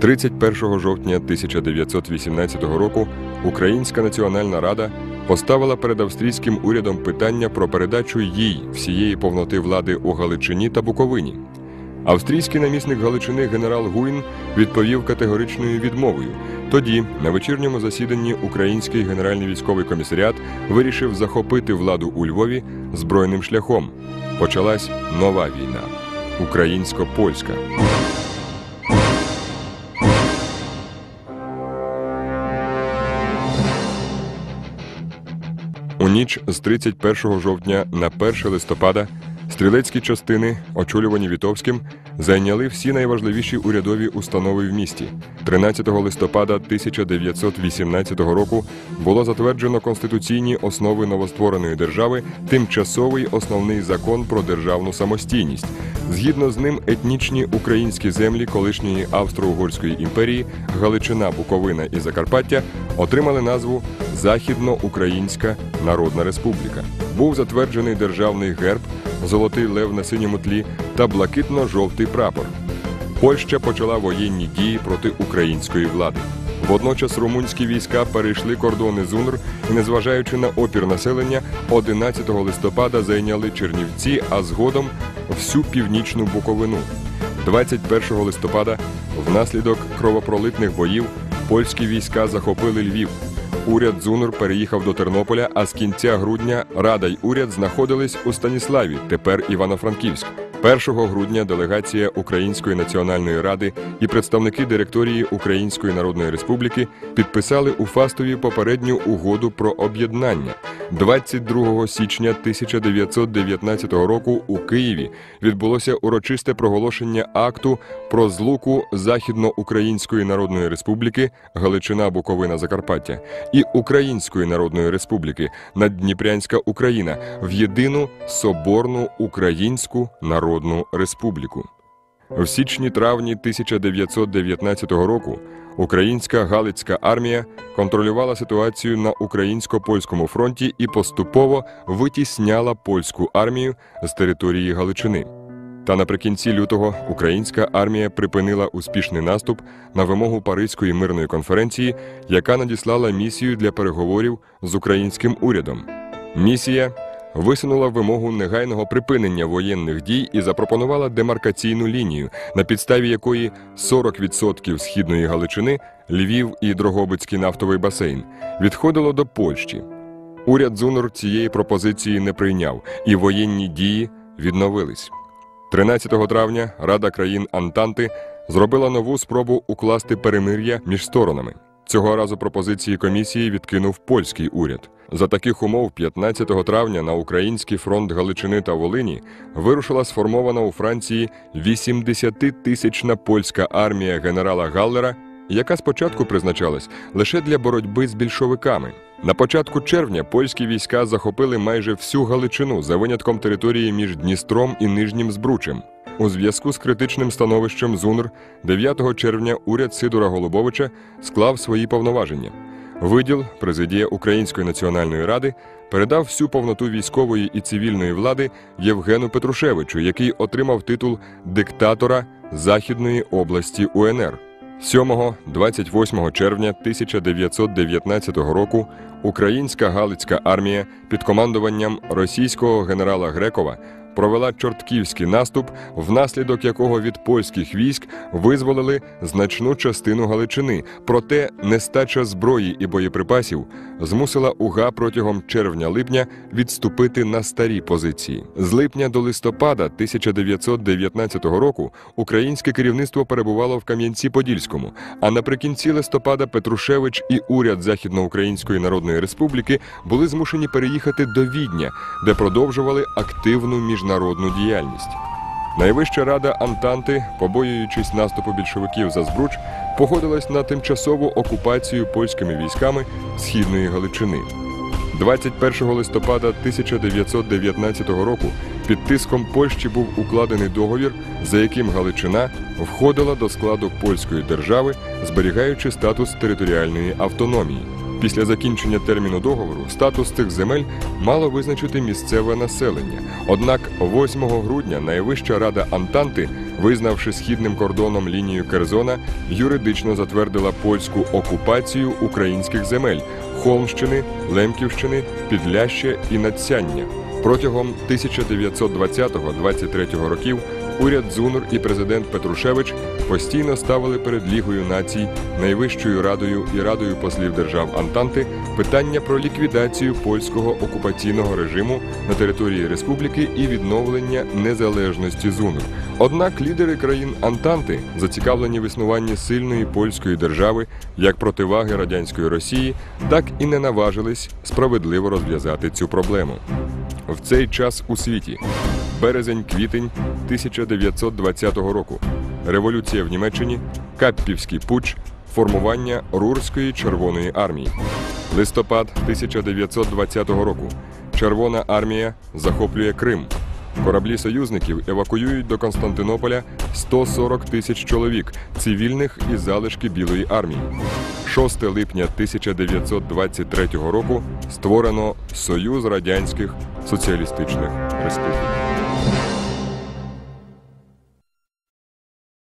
31 жовтня 1918 року Українська Національна Рада поставила перед австрійським урядом питання про передачу їй всієї повноти влади у Галичині та Буковині. Австрійський намісник Галичини генерал Гуін відповів категоричною відмовою. Тоді, на вечірньому засіданні, Український генеральний військовий комісаріат вирішив захопити владу у Львові збройним шляхом. Почалась нова війна українсько-польська. Ніч з 31 жовтня на 1 листопада стрілецькі частини, очолювані Вітовським, зайняли всі найважливіші урядові установи в місті. 13 листопада 1918 року було затверджено конституційні основи новоствореної держави, тимчасовий основний закон про державну самостійність. Згідно з ним, етнічні українські землі колишньої Австро-Угорської імперії, Галичина, Буковина і Закарпаття отримали назву Західноукраїнська Народна Республіка. Був затверджений державний герб, золотий лев на синьому тлі та блакитно-жовтий прапор. Польща почала воєнні дії проти української влади. Водночас румунські війська перейшли кордони ЗУНР і, незважаючи на опір населення, 11 листопада зайняли Чернівці, а згодом всю північну Буковину. 21 листопада, внаслідок кровопролитних боїв, польські війська захопили Львів. Уряд Дзунур переїхав до Тернополя, а з кінця грудня Рада й уряд знаходились у Станіславі, тепер Івано-Франківськ. 1 грудня делегація Української національної ради і представники директорії Української Народної Республіки підписали у Фастові попередню угоду про об'єднання. 22 січня 1919 року у Києві відбулося урочисте проголошення акту про злуку Західноукраїнської Народної Республіки Галичина Буковина Закарпаття і Української Народної Республіки Наддніпрянська Україна в єдину соборну Українську Народну Республіку. В січні-травні 1919 року українська Галицька армія контролювала ситуацію на українсько-польському фронті і поступово витісняла польську армію з території Галичини. Та наприкінці лютого українська армія припинила успішний наступ на вимогу Паризької мирної конференції, яка надіслала місію для переговорів з українським урядом. Місія висунула вимогу негайного припинення воєнних дій і запропонувала демаркаційну лінію, на підставі якої 40% східної Галичини, Львів і Дрогобицький нафтовий басейн відходило до Польщі. Уряд ЗУНР цієї пропозиції не прийняв, і воєнні дії відновились. 13 травня Рада країн Антанти зробила нову спробу укласти перемир'я між сторонами. Цього разу пропозиції комісії відкинув польський уряд. За таких умов, 15 травня на український фронт Галичини та Волині вирушила сформована у Франції 80-тисячна польська армія генерала Галлера, яка спочатку призначалась лише для боротьби з більшовиками. На початку червня польські війська захопили майже всю Галичину за винятком території між Дністром і Нижнім Збручем. У зв'язку з критичним становищем ЗУНР 9 червня уряд Сидора Голубовича склав свої повноваження. Виділ президія Української національної ради передав всю повноту військової і цивільної влади Євгену Петрушевичу, який отримав титул диктатора Західної області УНР. 7-28 червня 1919 року українська Галицька армія під командуванням російського генерала Грекова провела чортківський наступ, внаслідок якого від польських військ визволили значну частину Галичини. Проте нестача зброї і боєприпасів змусила УГА протягом червня-липня відступити на старі позиції. З липня до листопада 1919 року українське керівництво перебувало в Кам'янці-Подільському. А наприкінці листопада Петрушевич і уряд Західноукраїнської Народної Республіки були змушені переїхати до Відня, де продовжували активну міжнародну діяльність. Найвища рада Антанти, побоюючись наступу більшовиків за збруч, погодилась на тимчасову окупацію польськими військами східної Галичини. 21 листопада 1919 року під тиском Польщі був укладений договір, за яким Галичина входила до складу польської держави, зберігаючи статус територіальної автономії. Після закінчення терміну договору статус цих земель мало визначити місцеве населення. Однак 8 грудня найвища рада Антанти, визнавши східним кордоном лінію Керзона, юридично затвердила польську окупацію українських земель Холмщини, Лемківщини, Підляща і Надсяння. Протягом 1920-23 років уряд Зунур і президент Петрушевич постійно ставили перед Лігою націй, найвищою радою і радою послів держав Антанти питання про ліквідацію польського окупаційного режиму на території республіки і відновлення незалежності Зунур. Однак лідери країн Антанти, зацікавлені в існуванні сильної польської держави як противаги радянської Росії, так і не наважились справедливо розв'язати цю проблему. В цей час у світі березень-квітень 1920 року. Революція в Німеччині, Каппівський путч, формування Рурської Червоної армії. Листопад 1920 року. Червона армія захоплює Крим. Кораблі союзників евакуюють до Константинополя 140 тисяч чоловік, цивільних і залишки Білої армії. 6 липня 1923 року створено Союз Радянських Соціалістичних Vespucci.